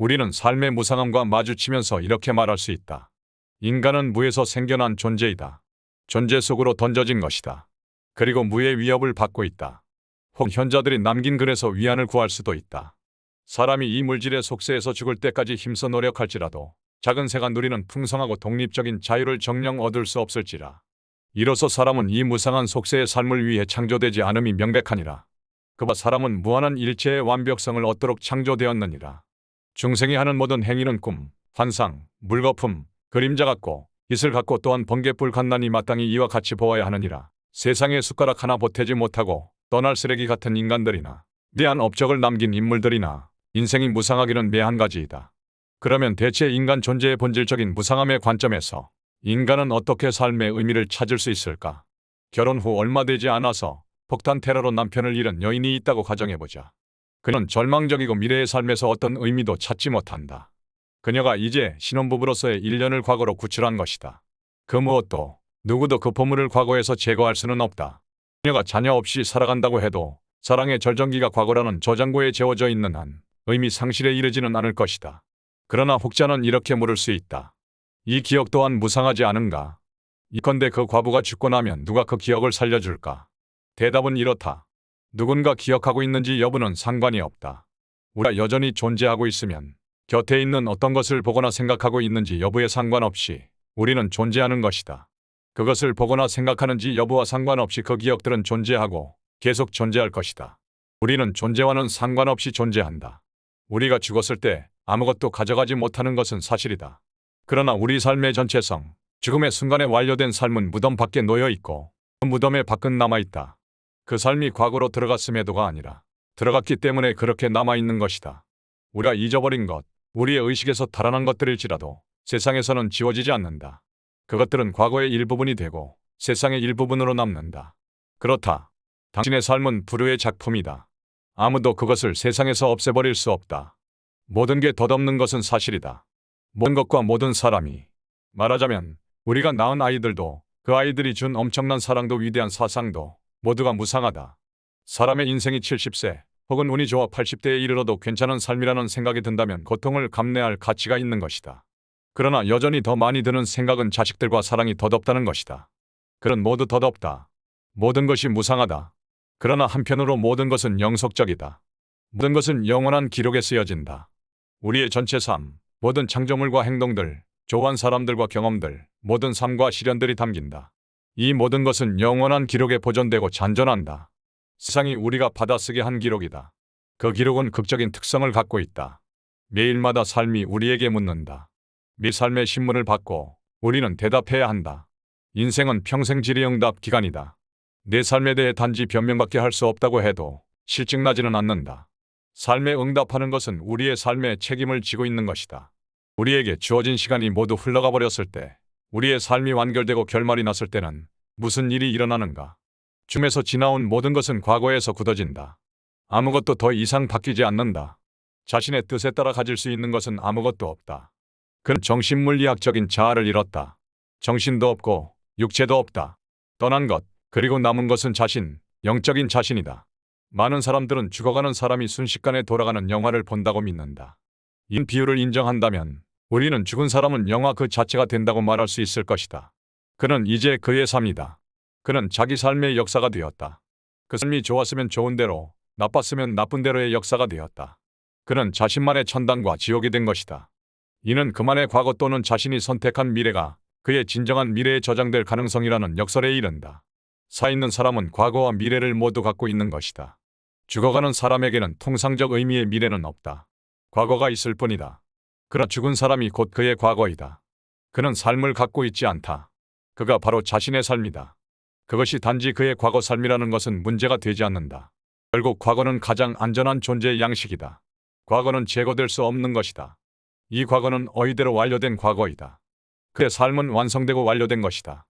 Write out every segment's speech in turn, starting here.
우리는 삶의 무상함과 마주치면서 이렇게 말할 수 있다. 인간은 무에서 생겨난 존재이다. 존재 속으로 던져진 것이다. 그리고 무의 위협을 받고 있다. 혹 현자들이 남긴 글에서 위안을 구할 수도 있다. 사람이 이 물질의 속세에서 죽을 때까지 힘써 노력할지라도 작은 새가 누리는 풍성하고 독립적인 자유를 정령 얻을 수 없을지라. 이로써 사람은 이 무상한 속세의 삶을 위해 창조되지 않음이 명백하니라. 그와 사람은 무한한 일체의 완벽성을 얻도록 창조되었느니라. 중생이 하는 모든 행위는 꿈, 환상, 물거품, 그림자 같고 이슬 같고 또한 번개불 갓난이 마땅히 이와 같이 보아야 하느니라. 세상에 숟가락 하나 보태지 못하고 떠날 쓰레기 같은 인간들이나 미한 업적을 남긴 인물들이나 인생이 무상하기는 매한 가지이다. 그러면 대체 인간 존재의 본질적인 무상함의 관점에서 인간은 어떻게 삶의 의미를 찾을 수 있을까? 결혼 후 얼마 되지 않아서 폭탄 테러로 남편을 잃은 여인이 있다고 가정해보자. 그는 절망적이고 미래의 삶에서 어떤 의미도 찾지 못한다. 그녀가 이제 신혼부부로서의 1년을 과거로 구출한 것이다. 그 무엇도 누구도 그 보물을 과거에서 제거할 수는 없다. 그녀가 자녀 없이 살아간다고 해도 사랑의 절정기가 과거라는 저장고에 재워져 있는 한 의미 상실에 이르지는 않을 것이다. 그러나 혹자는 이렇게 물을 수 있다. 이 기억 또한 무상하지 않은가? 이컨대 그 과부가 죽고 나면 누가 그 기억을 살려줄까? 대답은 이렇다. 누군가 기억하고 있는지 여부는 상관이 없다. 우리가 여전히 존재하고 있으면 곁에 있는 어떤 것을 보거나 생각하고 있는지 여부에 상관없이 우리는 존재하는 것이다. 그것을 보거나 생각하는지 여부와 상관없이 그 기억들은 존재하고 계속 존재할 것이다. 우리는 존재와는 상관없이 존재한다. 우리가 죽었을 때 아무것도 가져가지 못하는 것은 사실이다. 그러나 우리 삶의 전체성, 죽음의 순간에 완료된 삶은 무덤 밖에 놓여 있고 그 무덤의 밖은 남아 있다. 그 삶이 과거로 들어갔음에도가 아니라 들어갔기 때문에 그렇게 남아 있는 것이다. 우리가 잊어버린 것, 우리의 의식에서 달아난 것들일지라도 세상에서는 지워지지 않는다. 그것들은 과거의 일부분이 되고 세상의 일부분으로 남는다. 그렇다. 당신의 삶은 불후의 작품이다. 아무도 그것을 세상에서 없애버릴 수 없다. 모든 게 덧없는 것은 사실이다. 모든 것과 모든 사람이 말하자면 우리가 낳은 아이들도 그 아이들이 준 엄청난 사랑도 위대한 사상도 모두가 무상하다. 사람의 인생이 70세 혹은 운이 좋아 80대에 이르러도 괜찮은 삶이라는 생각이 든다면 고통을 감내할 가치가 있는 것이다. 그러나 여전히 더 많이 드는 생각은 자식들과 사랑이 덧없다는 것이다. 그런 모두 덧없다. 모든 것이 무상하다. 그러나 한편으로 모든 것은 영속적이다. 모든 것은 영원한 기록에 쓰여진다. 우리의 전체 삶, 모든 창조물과 행동들, 조한 사람들과 경험들, 모든 삶과 시련들이 담긴다. 이 모든 것은 영원한 기록에 보존되고 잔존한다. 세상이 우리가 받아쓰게 한 기록이다. 그 기록은 극적인 특성을 갖고 있다. 매일마다 삶이 우리에게 묻는다. 미 삶의 신문을 받고 우리는 대답해야 한다. 인생은 평생 질의응답 기간이다. 내 삶에 대해 단지 변명밖에 할 수 없다고 해도 실증나지는 않는다. 삶에 응답하는 것은 우리의 삶에 책임을 지고 있는 것이다. 우리에게 주어진 시간이 모두 흘러가 버렸을 때, 우리의 삶이 완결되고 결말이 났을 때는 무슨 일이 일어나는가? 줌에서 지나온 모든 것은 과거에서 굳어진다. 아무것도 더 이상 바뀌지 않는다. 자신의 뜻에 따라 가질 수 있는 것은 아무것도 없다. 그는 정신물리학적인 자아를 잃었다. 정신도 없고 육체도 없다. 떠난 것, 그리고 남은 것은 자신, 영적인 자신이다. 많은 사람들은 죽어가는 사람이 순식간에 돌아가는 영화를 본다고 믿는다. 이 비유를 인정한다면 우리는 죽은 사람은 영화 그 자체가 된다고 말할 수 있을 것이다. 그는 이제 그의 삶이다. 그는 자기 삶의 역사가 되었다. 그 삶이 좋았으면 좋은 대로, 나빴으면 나쁜 대로의 역사가 되었다. 그는 자신만의 천당과 지옥이 된 것이다. 이는 그만의 과거 또는 자신이 선택한 미래가 그의 진정한 미래에 저장될 가능성이라는 역설에 이른다. 살아있는 사람은 과거와 미래를 모두 갖고 있는 것이다. 죽어가는 사람에게는 통상적 의미의 미래는 없다. 과거가 있을 뿐이다. 그러나 죽은 사람이 곧 그의 과거이다. 그는 삶을 갖고 있지 않다. 그가 바로 자신의 삶이다. 그것이 단지 그의 과거 삶이라는 것은 문제가 되지 않는다. 결국 과거는 가장 안전한 존재의 양식이다. 과거는 제거될 수 없는 것이다. 이 과거는 어이대로 완료된 과거이다. 그의 삶은 완성되고 완료된 것이다.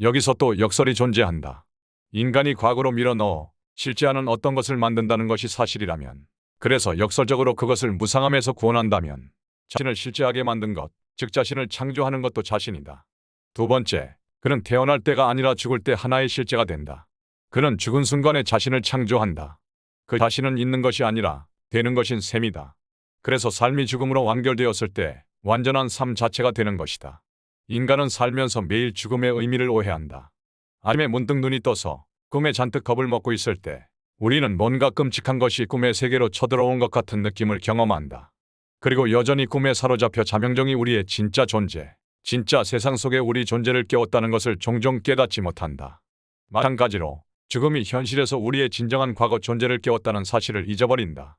여기서 또 역설이 존재한다. 인간이 과거로 밀어넣어 실제하는 어떤 것을 만든다는 것이 사실이라면, 그래서 역설적으로 그것을 무상함에서 구원한다면, 자신을 실제하게 만든 것, 즉 자신을 창조하는 것도 자신이다. 두 번째, 그는 태어날 때가 아니라 죽을 때 하나의 실제가 된다. 그는 죽은 순간에 자신을 창조한다. 그 자신은 있는 것이 아니라 되는 것인 셈이다. 그래서 삶이 죽음으로 완결되었을 때 완전한 삶 자체가 되는 것이다. 인간은 살면서 매일 죽음의 의미를 오해한다. 아침에 문득 눈이 떠서 꿈에 잔뜩 겁을 먹고 있을 때 우리는 뭔가 끔찍한 것이 꿈의 세계로 쳐들어온 것 같은 느낌을 경험한다. 그리고 여전히 꿈에 사로잡혀 자명종이 우리의 진짜 존재, 진짜 세상 속에 우리 존재를 깨웠다는 것을 종종 깨닫지 못한다. 마찬가지로 죽음이 현실에서 우리의 진정한 과거 존재를 깨웠다는 사실을 잊어버린다.